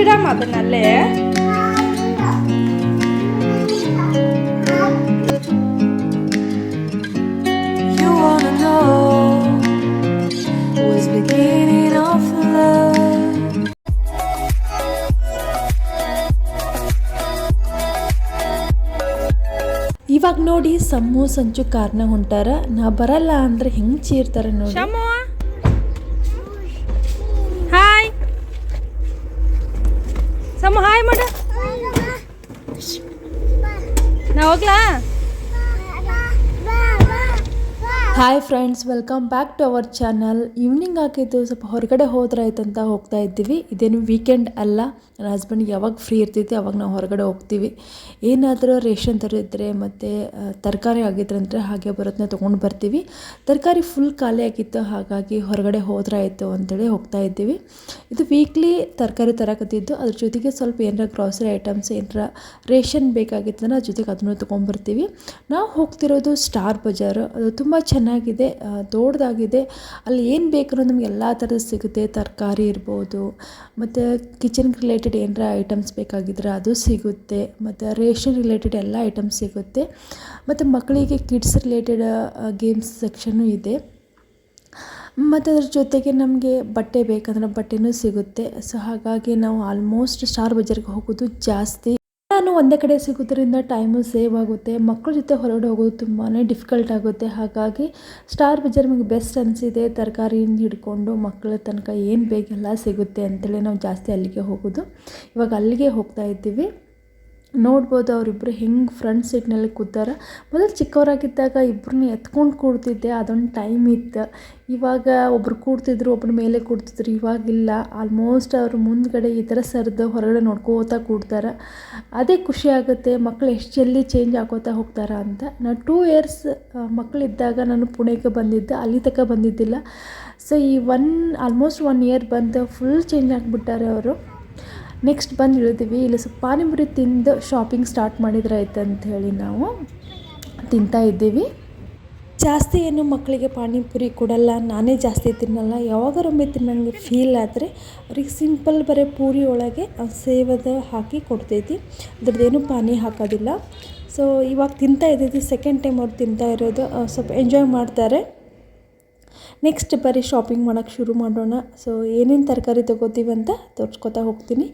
ಇಡಮ್ಮ ಅದನ್ನಲ್ಲೇ? ಇವಾಗ ನೋಡಿ ಸಮ್ಮು ಸಂಚು ಕಾರ್ನ ಹೊಂಟಾರ. ನಾ ಬರಲ್ಲ ಅಂದ್ರೆ ಹೆಂಗ್ ಚೀರ್ತಾರ ನೋಡಿ ಶಮು ಹಾಯ್ ಸಮು ಹಾಯ್ ಮಾಡ ನಾ ಹೋಗ್ಲಾ hi friends welcome back to our channel evening ಆಗಿದ್ದು ಸ್ವಲ್ಪ ಹೊರಗಡೆ ಹೋದ್ರಾಯ್ತು ಅಂತ ಹೋಗ್ತಾ ಇದ್ದೀವಿ. ಇದೇನು ವೀಕೆಂಡ್ ಅಲ್ಲ. ನನ್ನ ಹಸ್ಬೆಂಡ್ಗೆ ಯಾವಾಗ ಫ್ರೀ ಇರ್ತೈತಿ ಅವಾಗ ನಾವು ಹೊರಗಡೆ ಹೋಗ್ತೀವಿ. ಏನಾದರೂ ರೇಷನ್ ತರಿದ್ರೆ ಮತ್ತು ತರಕಾರಿ ಆಗಿದ್ರಂದ್ರೆ ಹಾಗೆ ಬರೋದನ್ನ ತೊಗೊಂಡು ಬರ್ತೀವಿ. ತರಕಾರಿ ಫುಲ್ ಖಾಲಿ ಆಗಿತ್ತು, ಹಾಗಾಗಿ ಹೊರಗಡೆ ಹೋದ್ರಾಯಿತು ಅಂತೇಳಿ ಹೋಗ್ತಾ ಇದ್ದೀವಿ. ಇದು ವೀಕ್ಲಿ ತರಕಾರಿ ತರಕತ್ತಿದ್ದು, ಅದ್ರ ಜೊತೆಗೆ ಸ್ವಲ್ಪ ಏನಾರ ಗ್ರಾಸರಿ ಐಟಮ್ಸ್ ಏನಾರ ರೇಷನ್ ಬೇಕಾಗಿತ್ತು ಅಂದ್ರೆ ಜೊತೆಗೆ ಅದನ್ನು ತೊಗೊಂಡ್ಬರ್ತೀವಿ ನಾವು ಹೋಗ್ತಿರೋದು ಸ್ಟಾರ್ ಬಜಾರ್ ಅದು ತುಂಬ ಚೆನ್ನಾಗಿದೆ ದೊಡ್ಡದಾಗಿದೆ. ಅಲ್ಲಿ ಏನು ಬೇಕಾದ್ರೂ ನಮ್ಗೆ ಎಲ್ಲ ಥರದ್ದು ಸಿಗುತ್ತೆ. ತರಕಾರಿ ಇರ್ಬೋದು, ಮತ್ತು ಕಿಚನ್ ರಿಲೇಟೆಡ್ ಏನಾರ ಐಟಮ್ಸ್ ಬೇಕಾಗಿದ್ರೆ ಅದು ಸಿಗುತ್ತೆ. ಮತ್ತು ರೇಷನ್ ರಿಲೇಟೆಡ್ ಎಲ್ಲ ಐಟಮ್ಸ್ ಸಿಗುತ್ತೆ. ಮತ್ತು ಮಕ್ಕಳಿಗೆ ಕಿಡ್ಸ್ ರಿಲೇಟೆಡ್ ಗೇಮ್ಸ್ ಸೆಕ್ಷನ್ನು ಇದೆ. ಮತ್ತು ಅದ್ರ ಜೊತೆಗೆ ನಮಗೆ ಬಟ್ಟೆ ಬೇಕಂದ್ರೆ ಬಟ್ಟೆನೂ ಸಿಗುತ್ತೆ. ಸೊ ಹಾಗಾಗಿ ನಾವು ಆಲ್ಮೋಸ್ಟ್ ಸ್ಟಾರ್ ಬಜಾರ್ಗೆ ಹೋಗೋದು ಜಾಸ್ತಿ. ನಾನು ಒಂದೇ ಕಡೆ ಸಿಗೋದ್ರಿಂದ ಟೈಮು ಸೇವ್ ಆಗುತ್ತೆ. ಮಕ್ಕಳ ಜೊತೆ ಹೊರಗಡೆ ಹೋಗೋದು ತುಂಬಾ ಡಿಫಿಕಲ್ಟ್ ಆಗುತ್ತೆ. ಹಾಗಾಗಿ ಸ್ಟಾರ್ ಬಜಾರ್ ನಮಗೆ ಬೆಸ್ಟ್ ಅನಿಸಿದೆ. ತರಕಾರಿಯಿಂದ ಹಿಡ್ಕೊಂಡು ಮಕ್ಕಳ ತನಕ ಏನು ಬೇಕೆಲ್ಲ ಸಿಗುತ್ತೆ ಅಂತೇಳಿ ನಾವು ಜಾಸ್ತಿ ಅಲ್ಲಿಗೆ ಹೋಗೋದು. ಇವಾಗ ಅಲ್ಲಿಗೆ ಹೋಗ್ತಾ ಇದ್ದೀವಿ. ನೋಡ್ಬೋದು ಅವರಿಬ್ಬರು ಹೆಂಗೆ ಫ್ರಂಟ್ ಸೀಟ್ನಲ್ಲಿ ಕೂತಾರ. ಮೊದಲು ಚಿಕ್ಕವರಾಗಿದ್ದಾಗ ಇಬ್ಬರನ್ನ ಎತ್ಕೊಂಡು ಕೂಡ್ತಿದ್ದೆ, ಅದೊಂದು ಟೈಮ್ ಇತ್ತು. ಇವಾಗ ಒಬ್ಬರು ಕೂಡ್ತಿದ್ರು, ಒಬ್ರ ಮೇಲೆ ಕೂಡ್ತಿದ್ರು ಇವಾಗಿಲ್ಲ ಆಲ್ಮೋಸ್ಟ್ ಅವರು ಮುಂದ್ಗಡೆ ಈ ಥರ ಸರಿದು ಹೊರಗಡೆ ನೋಡ್ಕೋತಾ ಕೂಡ್ತಾರೆ. ಅದೇ ಖುಷಿ ಆಗುತ್ತೆ ಮಕ್ಕಳು ಎಷ್ಟು ಜಲ್ದಿ ಚೇಂಜ್ ಆಗೋತಾ ಹೋಗ್ತಾರ ಅಂತ. ನಾನು ಟೂ ಇಯರ್ಸ್ ಮಕ್ಕಳಿದ್ದಾಗ ನಾನು ಪುಣೆಗೆ ಬಂದಿದ್ದೆ, ಅಲ್ಲಿ ತನಕ ಬಂದಿದ್ದಿಲ್ಲ. ಸೊ ಈ ಒನ್ ಆಲ್ಮೋಸ್ಟ್ ಒನ್ ಇಯರ್ ಬಂದು ಫುಲ್ ಚೇಂಜ್ ಆಗಿಬಿಟ್ಟಾರೆ ಅವರು. ನೆಕ್ಸ್ಟ್ ಬಂದು ಇಳಿದೀವಿ ಇಲ್ಲಿ ಸ್ವಲ್ಪ ಪಾನಿಪುರಿ ತಿಂದು ಶಾಪಿಂಗ್ ಸ್ಟಾರ್ಟ್ ಮಾಡಿದ್ರೆ ಆಯ್ತು ಅಂತ ಹೇಳಿ ನಾವು ತಿಂತಾ ಇದ್ದೀವಿ. ಜಾಸ್ತಿ ಏನು ಮಕ್ಕಳಿಗೆ ಪಾನಿಪುರಿ ಕೊಡಲ್ಲ, ನಾನೇ ಜಾಸ್ತಿ ತಿನ್ನಲ್ಲ. ಯಾವಾಗರೊಮ್ಮೆ ತಿನ್ನಂಗೆ ಫೀಲ್ ಆದರೆ ಅವ್ರಿಗೆ ಸಿಂಪಲ್ ಬರೀ ಪೂರಿ ಒಳಗೆ ಸೇವದ ಹಾಕಿ ಕೊಡ್ತೈತಿ. ಅದ್ರದ್ದೇನು ಪಾನಿ ಹಾಕೋದಿಲ್ಲ. ಸೊ ಇವಾಗ ತಿಂತಾ ಇದ್ದೀವಿ. ಸೆಕೆಂಡ್ ಟೈಮ್ ಅವ್ರು ತಿಂತಾ ಇರೋದು. ಸ್ವಲ್ಪ ಎಂಜಾಯ್ ಮಾಡ್ತಾರೆ. ನೆಕ್ಸ್ಟ್ ಬರೀ ಶಾಪಿಂಗ್ ಮಾಡೋಕ್ಕೆ ಶುರು ಮಾಡೋಣ. ಸೊ ಏನೇನು ತರಕಾರಿ ತಗೋತೀವಿ ಅಂತ ತೋರಿಸ್ಕೊತಾ ಹೋಗ್ತೀನಿ.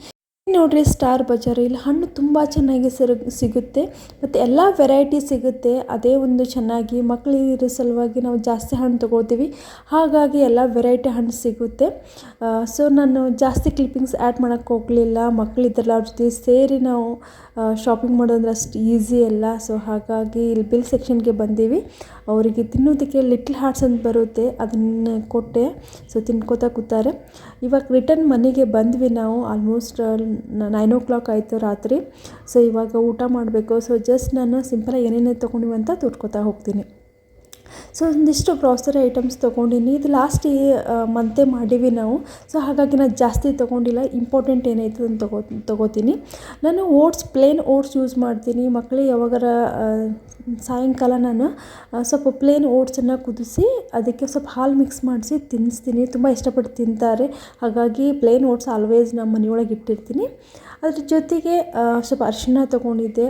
ನೋಡ್ರಿ, ಸ್ಟಾರ್ ಬಜಾರ್ ಇಲ್ಲಿ ಹಣ್ಣು ತುಂಬ ಚೆನ್ನಾಗಿ ಸಿರು, ಸಿಗುತ್ತೆ. ಮತ್ತು ಎಲ್ಲ ವೆರೈಟಿ ಸಿಗುತ್ತೆ. ಅದೇ ಒಂದು ಚೆನ್ನಾಗಿ ಮಕ್ಕಳಿರೋ ಸಲುವಾಗಿ ನಾವು ಜಾಸ್ತಿ ಹಣ್ಣು ತೊಗೋತೀವಿ. ಹಾಗಾಗಿ ಎಲ್ಲ ವೆರೈಟಿ ಹಣ್ಣು ಸಿಗುತ್ತೆ. ಸೊ ನಾನು ಜಾಸ್ತಿ ಕ್ಲಿಪ್ಪಿಂಗ್ಸ್ ಆ್ಯಡ್ ಮಾಡೋಕ್ಕೆ ಹೋಗಲಿಲ್ಲ. ಮಕ್ಕಳಿದ್ರಲ್ಲ ಅವ್ರ ಜೊತೆ ಸೇರಿ ನಾವು ಶಾಪಿಂಗ್ ಮಾಡೋದಂದ್ರೆ ಅಷ್ಟು ಈಸಿ ಅಲ್ಲ. ಸೊ ಹಾಗಾಗಿ ಇಲ್ಲಿ ಬಿಲ್ ಸೆಕ್ಷನ್ಗೆ ಬಂದೀವಿ. ಅವರಿಗೆ ತಿನ್ನೋದಕ್ಕೆ ಲಿಟ್ಲ್ ಹಾರ್ಟ್ಸ್ ಅಂತ ಬರುತ್ತೆ. ಅದನ್ನು ಕೊಟ್ಟೆ. ಸೊ ತಿನ್ಕೋತಾ ಕೂತಾರೆ. ಇವಾಗ ರಿಟರ್ನ್ ಮನೆಗೆ ಬಂದ್ವಿ ನಾವು. ಆಲ್ಮೋಸ್ಟ್ ನೈನ್ ಓ ಕ್ಲಾಕ್ ಆಯಿತು ರಾತ್ರಿ. ಸೊ ಇವಾಗ ಊಟ ಮಾಡಬೇಕು. ಸೊ ಜಸ್ಟ್ ನಾನು ಸಿಂಪಲಾಗಿ ಏನೇನು ತೊಗೊಂಡಿವಿ ಅಂತ ತೋರ್ಸ್ಕೊತಾ ಹೋಗ್ತೀನಿ. ಸೊ ಒಂದಿಷ್ಟು ಗ್ರಾಸರಿ ಐಟಮ್ಸ್ ತೊಗೊಂಡಿನಿ. ಇದು ಲಾಸ್ಟ್ ಮಂತೆ ಮಾಡೀವಿ ನಾವು. ಸೊ ಹಾಗಾಗಿ ನಾನು ಜಾಸ್ತಿ ತೊಗೊಂಡಿಲ್ಲ. ಇಂಪಾರ್ಟೆಂಟ್ ಏನೈತೆ ಅಂತ ತಗೋ, ತೊಗೋತೀನಿ. ನಾನು ಓಟ್ಸ್ ಪ್ಲೇನ್ ಓಟ್ಸ್ ಯೂಸ್ ಮಾಡ್ತೀನಿ. ಮಕ್ಕಳಿಗೆ ಯಾವಾಗಾರ ಸಾಯಂಕಾಲ ನಾನು ಸ್ವಲ್ಪ ಪ್ಲೇನ್ ಓಟ್ಸನ್ನು ಕುದಿಸಿ, ಅದಕ್ಕೆ ಸ್ವಲ್ಪ ಹಾಲು ಮಿಕ್ಸ್ ಮಾಡಿಸಿ ತಿನ್ನಿಸ್ತೀನಿ. ತುಂಬ ಇಷ್ಟಪಟ್ಟು ತಿಂತಾರೆ. ಹಾಗಾಗಿ ಪ್ಲೇನ್ ಓಟ್ಸ್ ಆಲ್ವೇಸ್ ನಮ್ಮ ಮನೆಯೊಳಗೆ ಇಟ್ಟಿರ್ತೀನಿ. ಅದ್ರ ಜೊತೆಗೆ ಸ್ವಲ್ಪ ಅರಿಶಿಣ ತೊಗೊಂಡಿದ್ದೆ.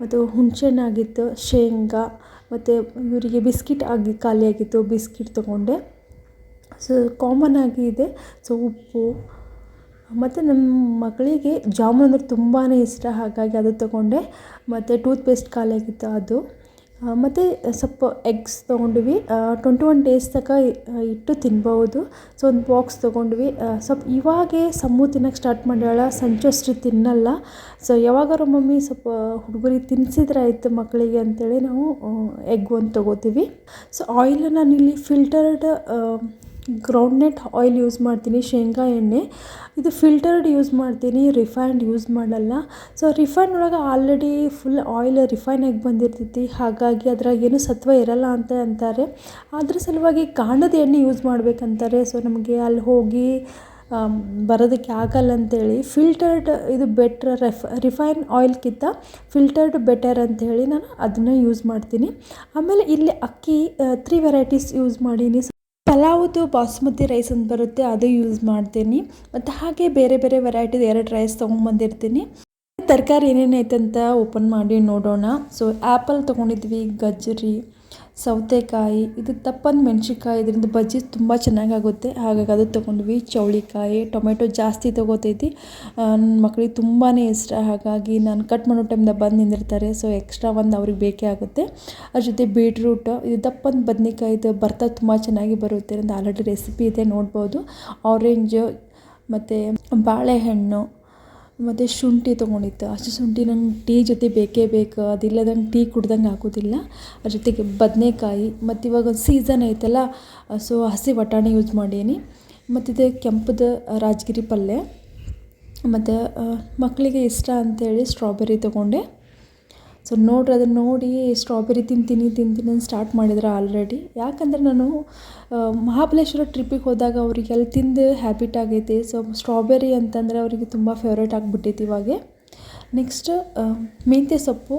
ಮತ್ತು ಹುಣಸೆಹಣ್ಣಾಗಿತ್ತು, ಶೇಂಗಾ. ಮತ್ತು ಇವರಿಗೆ ಬಿಸ್ಕಿಟ್ ಆಗಿ ಖಾಲಿಯಾಗಿತ್ತು ಬಿಸ್ಕಿಟ್ ತೊಗೊಂಡೆ. ಸೊ ಕಾಮನ್ ಆಗಿ ಇದೆ. ಸೊ ಉಪ್ಪು. ಮತ್ತು ನಮ್ಮ ಮಗಳಿಗೆ ಜಾಮೂನ್ ಅಂದರೆ ತುಂಬಾ ಇಷ್ಟ, ಹಾಗಾಗಿ ಅದು ತೊಗೊಂಡೆ. ಮತ್ತು ಟೂತ್ ಪೇಸ್ಟ್ ಖಾಲಿಯಾಗಿತ್ತು ಅದು. ಮತ್ತು ಸ್ವಲ್ಪ ಎಗ್ಸ್ ತೊಗೊಂಡ್ವಿ. ಟ್ವೆಂಟಿ ಒನ್ ಡೇಸ್ ತನಕ ಇಟ್ಟು ತಿನ್ಬೋದು. ಸೊ ಒಂದು ಬಾಕ್ಸ್ ತೊಗೊಂಡ್ವಿ. ಸ್ವಲ್ಪ ಇವಾಗೇ ಸಮ್ಮು ತಿನ್ನೋಕ್ಕೆ ಸ್ಟಾರ್ಟ್ ಮಾಡ್ಯಾಳ ಸಂಚು ಅಷ್ಟು ತಿನ್ನಲ್ಲ. ಸೊ ಯಾವಾಗಾರು ಮಮ್ಮಿ ಸ್ವಲ್ಪ ಹುಡುಗರಿಗೆ ತಿನ್ನಿಸಿದ್ರೆ ಆಯಿತು ಮಕ್ಕಳಿಗೆ ಅಂತೇಳಿ ನಾವು ಎಗ್ ಒಂದು ತೊಗೋತೀವಿ. ಸೊ ಆಯಿಲ್ ನಾನಿಲ್ಲಿ ಫಿಲ್ಟರ್ಡ್ ಗ್ರೌಂಡ್ನೆಟ್ ಆಯಿಲ್ ಯೂಸ್ ಮಾಡ್ತೀನಿ, ಶೇಂಗಾ ಎಣ್ಣೆ. ಇದು ಫಿಲ್ಟರ್ಡ್ ಯೂಸ್ ಮಾಡ್ತೀನಿ ರಿಫೈನ್ಡ್ ಯೂಸ್ ಮಾಡಲ್ಲ. ಸೊ ರಿಫೈನ್ ಒಳಗೆ ಆಲ್ರೆಡಿ ಫುಲ್ ಆಯಿಲ್ ರಿಫೈನ್ ಆಗಿ ಬಂದಿರ್ತೈತಿ. ಹಾಗಾಗಿ ಅದ್ರಾಗ ಏನು ಸತ್ವ ಇರಲ್ಲ ಅಂತ ಅಂತಾರೆ. ಅದ್ರ ಸಲುವಾಗಿ ಕಾಂಡದ ಎಣ್ಣೆ ಯೂಸ್ ಮಾಡಬೇಕಂತಾರೆ. ಸೊ ನಮಗೆ ಅಲ್ಲಿ ಹೋಗಿ ಬರೋದಕ್ಕೆ ಆಗಲ್ಲ ಅಂತೇಳಿ. ಫಿಲ್ಟರ್ಡ್ ಇದು ಬೆಟ್ರ್ ರೆಫ್ ರಿಫೈನ್ ಆಯಿಲ್ಗಿಂತ ಫಿಲ್ಟರ್ಡ್ ಬೆಟರ್ ಅಂಥೇಳಿ ನಾನು ಅದನ್ನು ಯೂಸ್ ಮಾಡ್ತೀನಿ. ಆಮೇಲೆ ಇಲ್ಲಿ ಅಕ್ಕಿ ತ್ರೀ ವೆರೈಟೀಸ್ ಯೂಸ್ ಮಾಡೀನಿ. ಪಲಾವ್ದು ಬಾಸುಮತಿ ರೈಸ್ ಅಂತ ಬರುತ್ತೆ, ಅದು ಯೂಸ್ ಮಾಡ್ತೀನಿ. ಮತ್ತು ಹಾಗೆ ಬೇರೆ ಬೇರೆ ವೆರೈಟಿದು ಎರಡು ರೈಸ್ ತೊಗೊಂಬಂದಿರ್ತೀನಿ ತರಕಾರಿ ಏನೇನೈತೆ ಅಂತ ಓಪನ್ ಮಾಡಿ ನೋಡೋಣ. ಸೊ ಆ್ಯಪಲ್ ತೊಗೊಂಡಿದ್ವಿ, ಗಜ್ಜರಿ. ಸೌತೆಕಾಯಿ, ಇದು ತಪ್ಪಂದು ಮೆಣಸಿನ್ಕಾಯಿ. ಇದರಿಂದ ಬಜ್ಜಿ ತುಂಬ ಚೆನ್ನಾಗಾಗುತ್ತೆ. ಹಾಗಾಗಿ ಅದು ತೊಗೊಂಡ್ವಿ. ಚೌಳಿಕಾಯಿ, ಟೊಮೆಟೊ ಜಾಸ್ತಿ ತೊಗೋತೈತಿ. ನನ್ನ ಮಕ್ಳಿಗೆ ತುಂಬಾ ಇಷ್ಟ. ಹಾಗಾಗಿ ನಾನು ಕಟ್ ಮಾಡೋ ಟೈಮ್ದಾಗ ಬಂದು ನಿಂದಿರ್ತಾರೆ. ಸೊ ಎಕ್ಸ್ಟ್ರಾ ಒಂದು ಅವ್ರಿಗೆ ಬೇಕೇ ಆಗುತ್ತೆ. ಅದ್ರ ಜೊತೆ ಬೀಟ್ರೂಟ್ ಇದು ದಪ್ಪಂದು ಬದ್ನೆಕಾಯಿದು ಬರ್ತಾ ತುಂಬ ಚೆನ್ನಾಗಿ ಬರುತ್ತೆ. ಅಂತ ಆಲ್ರೆಡಿ ರೆಸಿಪಿ ಇದೆ, ನೋಡ್ಬೋದು. ಆರೆಂಜು ಮತ್ತು ಬಾಳೆಹಣ್ಣು ಮತ್ತು ಶುಂಠಿ ತೊಗೊಂಡಿತ್ತು. ಹಸಿ ಶುಂಠಿ ನಂಗೆ ಟೀ ಜೊತೆ ಬೇಕೇ ಬೇಕು. ಅದಿಲ್ಲದಂಗೆ ಟೀ ಕುಡ್ದಂಗೆ ಆಗೋದಿಲ್ಲ ಅದ್ರ ಜೊತೆಗೆ ಬದನೆಕಾಯಿ, ಮತ್ತು ಇವಾಗ ಒಂದು ಸೀಸನ್ ಐತಲ್ಲ ಸೊ ಹಸಿ ಬಟಾಣಿ ಯೂಸ್ ಮಾಡೀನಿ. ಮತ್ತಿದೆ ಕೆಂಪದ ರಾಜಗಿರಿ ಪಲ್ಯ ಮತ್ತು ಮಕ್ಕಳಿಗೆ ಇಷ್ಟ ಅಂತೇಳಿ ಸ್ಟ್ರಾಬೆರಿ ತೊಗೊಂಡೆ. ಸೊ ನೋಡ್ರಿ, ಅದನ್ನು ನೋಡಿ ಸ್ಟ್ರಾಬೆರಿ ತಿಂತೀನಿ ತಿಂತೀನಿ ಅಂತ ಸ್ಟಾರ್ಟ್ ಮಾಡಿದ್ರು ಆಲ್ರೆಡಿ ಯಾಕಂದರೆ ನಾನು ಮಹಾಬಲೇಶ್ವರ ಟ್ರಿಪ್ಪಿಗೆ ಹೋದಾಗ ಅವ್ರಿಗೆ ಅಲ್ಲಿ ತಿಂದು ಹ್ಯಾಬಿಟ್ ಆಗೈತಿ. ಸೊ ಸ್ಟ್ರಾಬೆರಿ ಅಂತಂದರೆ ಅವರಿಗೆ ತುಂಬ ಫೇವ್ರೇಟ್ ಆಗಿಬಿಟ್ಟೈತಿ ಇವಾಗೆ. ನೆಕ್ಸ್ಟ್ ಮೆಂತ್ಯ ಸೊಪ್ಪು.